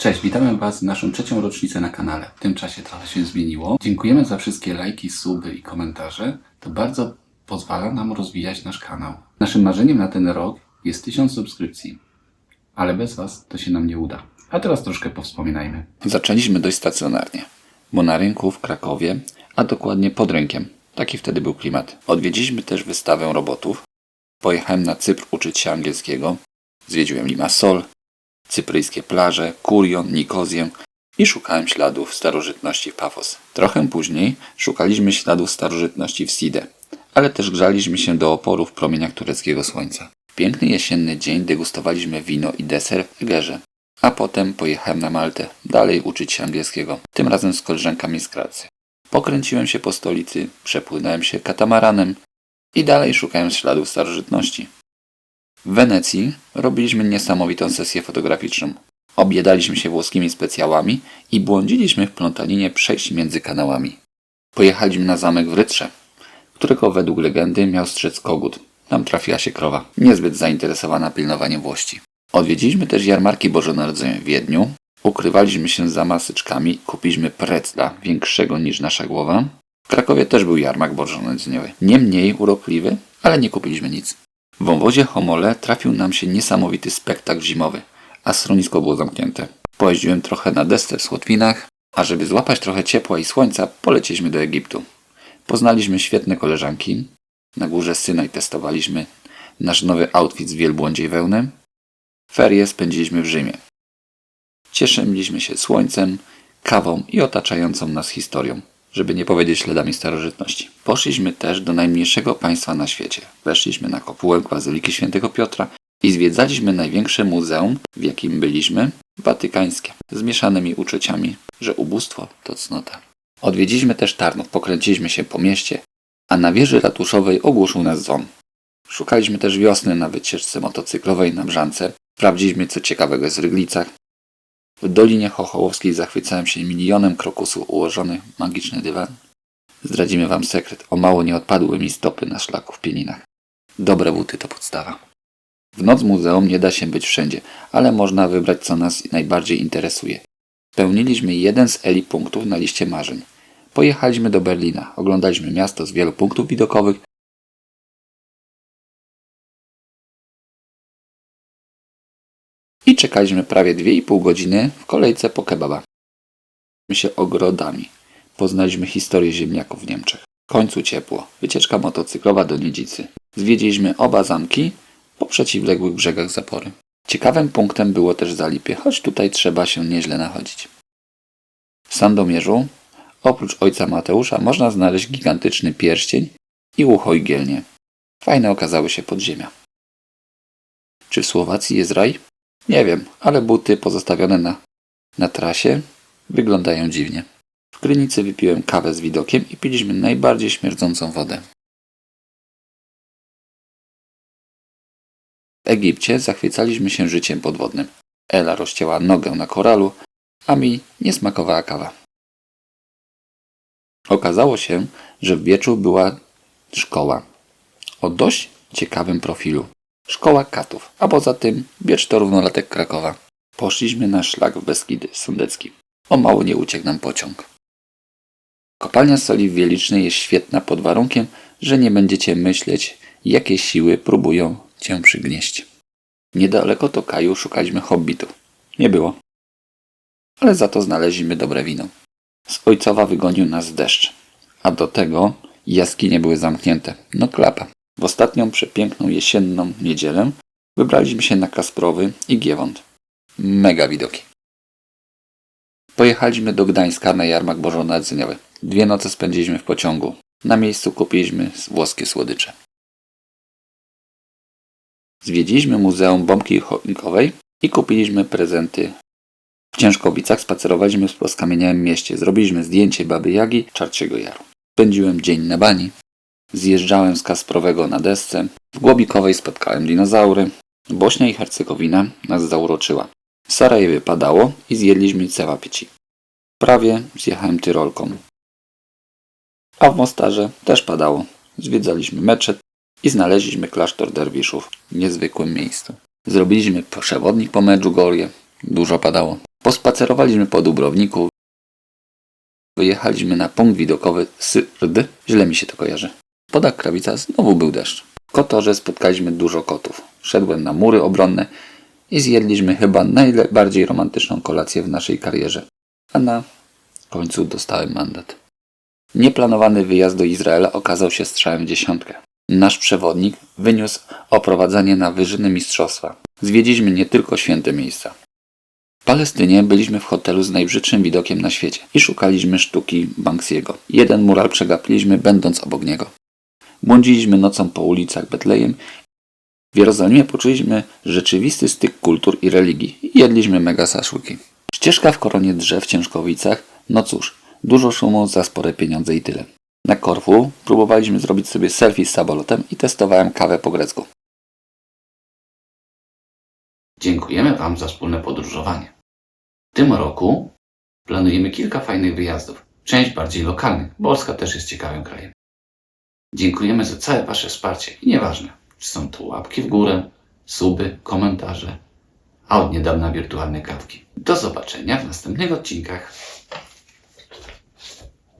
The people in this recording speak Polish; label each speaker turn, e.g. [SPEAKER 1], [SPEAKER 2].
[SPEAKER 1] Cześć, witamy Was w naszą trzecią rocznicę na kanale. W tym czasie trochę się zmieniło. Dziękujemy za wszystkie lajki, suby i komentarze. To bardzo pozwala nam rozwijać nasz kanał. Naszym marzeniem na ten rok jest 1000 subskrypcji. Ale bez Was to się nam nie uda. A teraz troszkę powspominajmy. Zaczęliśmy dość stacjonarnie, bo na rynku w Krakowie, a dokładnie pod rynkiem. Taki wtedy był klimat. Odwiedziliśmy też wystawę robotów. Pojechałem na Cypr uczyć się angielskiego. Zwiedziłem Limassol, cypryjskie plaże, Kurion, Nikozję i szukałem śladów starożytności w Pafos. Trochę później szukaliśmy śladów starożytności w Side, ale też grzaliśmy się do oporu w promieniach tureckiego słońca. Piękny jesienny dzień degustowaliśmy wino i deser w Egerze, a potem pojechałem na Maltę, dalej uczyć się angielskiego, tym razem z koleżankami z pracy. Pokręciłem się po stolicy, przepłynąłem się katamaranem i dalej szukałem śladów starożytności. W Wenecji robiliśmy niesamowitą sesję fotograficzną. Objedaliśmy się włoskimi specjałami i błądziliśmy w plątaninie przejść między kanałami. Pojechaliśmy na zamek w Rytrze, którego według legendy miał strzec kogut. Tam trafiła się krowa, niezbyt zainteresowana pilnowaniem włości. Odwiedziliśmy też jarmarki Bożonarodzeniowe w Wiedniu. Ukrywaliśmy się za masyczkami, kupiliśmy precla większego niż nasza głowa. W Krakowie też był jarmark Bożonarodzeniowy. Nie mniej urokliwy, ale nie kupiliśmy nic. W wąwozie Homole trafił nam się niesamowity spektakl zimowy, a schronisko było zamknięte. Pojeździłem trochę na desce w Słotwinach, a żeby złapać trochę ciepła i słońca, poleciliśmy do Egiptu. Poznaliśmy świetne koleżanki. Na górze Synaj testowaliśmy nasz nowy outfit z wielbłądziej wełny. Ferie spędziliśmy w Rzymie. Cieszyliśmy się słońcem, kawą i otaczającą nas historią, żeby nie powiedzieć śladami starożytności. Poszliśmy też do najmniejszego państwa na świecie. Weszliśmy na kopułę Bazyliki Świętego Piotra i zwiedzaliśmy największe muzeum, w jakim byliśmy, watykańskie, z mieszanymi uczuciami, że ubóstwo to cnota. Odwiedziliśmy też Tarnów, pokręciliśmy się po mieście, a na wieży ratuszowej ogłuszył nas dzwon. Szukaliśmy też wiosny na wycieczce motocyklowej na Brzance, sprawdziliśmy co ciekawego jest w Ryglicach. W Dolinie Chochołowskiej zachwycałem się milionem krokusów ułożonych w magiczny dywan. Zdradzimy wam sekret, o mało nie odpadły mi stopy na szlaku w Pieninach. Dobre buty to podstawa. W noc muzeum nie da się być wszędzie, ale można wybrać co nas najbardziej interesuje. Spełniliśmy jeden z eli punktów na liście marzeń. Pojechaliśmy do Berlina, oglądaliśmy miasto z wielu punktów widokowych, i czekaliśmy prawie 2,5 godziny w kolejce po kebaba. się ogrodami. Poznaliśmy historię ziemniaków w Niemczech. W końcu ciepło. Wycieczka motocyklowa do Niedzicy. Zwiedziliśmy oba zamki po przeciwległych brzegach zapory. Ciekawym punktem było też Zalipie, choć tutaj trzeba się nieźle nachodzić. W Sandomierzu, oprócz ojca Mateusza, można znaleźć gigantyczny pierścień i ucho igielnie. Fajne okazały się podziemia. Czy w Słowacji jest raj? Nie wiem, ale buty pozostawione na, na trasie wyglądają dziwnie. W Krynicy wypiłem kawę z widokiem i piliśmy najbardziej śmierdzącą wodę. W Egipcie zachwycaliśmy się życiem podwodnym. Ela rozcięła nogę na koralu, a mi nie smakowała kawa. Okazało się, że w Bieczu była szkoła o dość ciekawym profilu. Szkoła Katów, a poza tym Biecz to równolatek Krakowa. Poszliśmy na szlak w Beskidy Sądecki. O mało nie uciekł nam pociąg. Kopalnia soli wielicznej jest świetna pod warunkiem, że nie będziecie myśleć, jakie siły próbują cię przygnieść. Niedaleko Tokaju szukaliśmy hobbitów. Nie było. Ale za to znaleźliśmy dobre wino. Z ojcowa wygonił nas deszcz, a do tego jaskinie były zamknięte. No klapa. W ostatnią przepiękną jesienną niedzielę wybraliśmy się na Kasprowy i Giewont. Mega widoki. Pojechaliśmy do Gdańska na jarmark bożonarodzeniowy. Dwie noce spędziliśmy w pociągu. Na miejscu kupiliśmy włoskie słodycze. Zwiedziliśmy Muzeum Bombki Choinkowej i kupiliśmy prezenty. W Ciężkowicach spacerowaliśmy po skamieniałym mieście. Zrobiliśmy zdjęcie Baby Jagi Czarciego Jaru. Spędziłem dzień na bani. Zjeżdżałem z Kasprowego na desce. W Głobikowej spotkałem dinozaury. Bośnia i Hercegowina nas zauroczyła. W Sarajewie padało i zjedliśmy cewa pieci. Prawie zjechałem Tyrolką. A w Mostarze też padało. Zwiedzaliśmy meczet i znaleźliśmy klasztor derwiszów w niezwykłym miejscu. Zrobiliśmy przewodnik po Medjugorje. Dużo padało. Pospacerowaliśmy po Dubrowniku. Wyjechaliśmy na punkt widokowy Syrd. Źle mi się to kojarzy. Podach Krawica znowu był deszcz. W Kotorze spotkaliśmy dużo kotów. Szedłem na mury obronne i zjedliśmy chyba najbardziej romantyczną kolację w naszej karierze. A na końcu dostałem mandat. Nieplanowany wyjazd do Izraela okazał się strzałem w dziesiątkę. Nasz przewodnik wyniósł oprowadzanie na wyżyny mistrzostwa. Zwiedziliśmy nie tylko święte miejsca. W Palestynie byliśmy w hotelu z najbrzydszym widokiem na świecie i szukaliśmy sztuki Banksiego. Jeden mural przegapiliśmy, będąc obok niego. Błądziliśmy nocą po ulicach Betlejem. W Jerozolimie poczuliśmy rzeczywisty styk kultur i religii jedliśmy mega saszłyki. Ścieżka w koronie drzew w Ciężkowicach, no cóż, dużo szumu za spore pieniądze i tyle. Na Korfu próbowaliśmy zrobić sobie selfie z samolotem i testowałem kawę po grecku. Dziękujemy Wam za wspólne podróżowanie. W tym roku planujemy kilka fajnych wyjazdów. Część bardziej lokalnych. Polska też jest ciekawym krajem. Dziękujemy za całe Wasze wsparcie i nieważne, czy są to łapki w górę, suby, komentarze, a od niedawna wirtualne kawki. Do zobaczenia w następnych odcinkach.